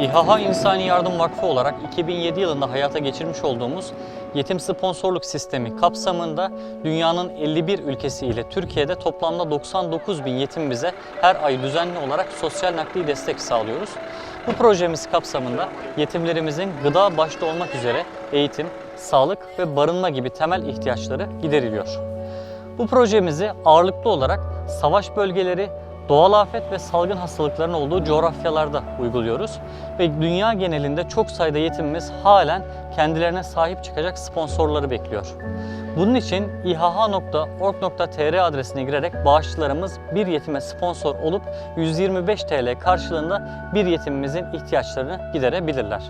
İHA İnsani Yardım Vakfı olarak 2007 yılında hayata geçirmiş olduğumuz yetim sponsorluk sistemi kapsamında dünyanın 51 ülkesi ile Türkiye'de toplamda 99 bin yetimimize her ay düzenli olarak sosyal nakli destek sağlıyoruz. Bu projemiz kapsamında yetimlerimizin gıda başta olmak üzere eğitim, sağlık ve barınma gibi temel ihtiyaçları gideriliyor. Bu projemizi ağırlıklı olarak savaş bölgeleri, doğal afet ve salgın hastalıkların olduğu coğrafyalarda uyguluyoruz. Ve dünya genelinde çok sayıda yetimimiz halen kendilerine sahip çıkacak sponsorları bekliyor. Bunun için ihh.org.tr adresine girerek bağışçılarımız bir yetime sponsor olup 125 TL karşılığında bir yetimimizin ihtiyaçlarını giderebilirler.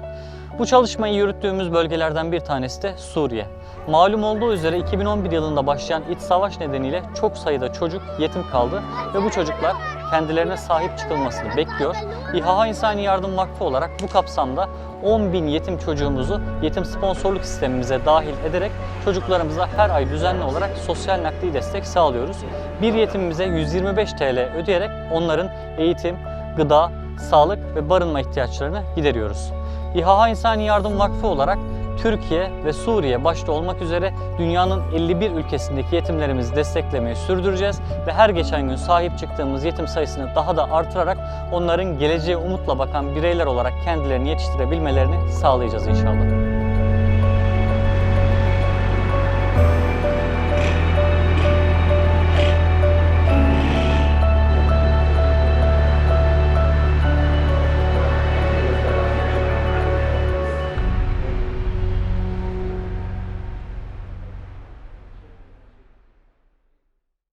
Bu çalışmayı yürüttüğümüz bölgelerden bir tanesi de Suriye. Malum olduğu üzere 2011 yılında başlayan iç savaş nedeniyle çok sayıda çocuk yetim kaldı ve bu çocuklar kendilerine sahip çıkılmasını bekliyor. İHA İnsani Yardım Vakfı olarak bu kapsamda 10 bin yetim çocuğumuzu yetim sponsorluk sistemimize dahil ederek çocuklarımıza her ay düzenli olarak sosyal nakli destek sağlıyoruz. Bir yetimimize 125 TL ödeyerek onların eğitim, gıda, sağlık ve barınma ihtiyaçlarını gideriyoruz. İHA İnsani Yardım Vakfı olarak Türkiye ve Suriye başta olmak üzere dünyanın 51 ülkesindeki yetimlerimizi desteklemeyi sürdüreceğiz ve her geçen gün sahip çıktığımız yetim sayısını daha da artırarak onların geleceğe umutla bakan bireyler olarak kendilerini yetiştirebilmelerini sağlayacağız inşallah.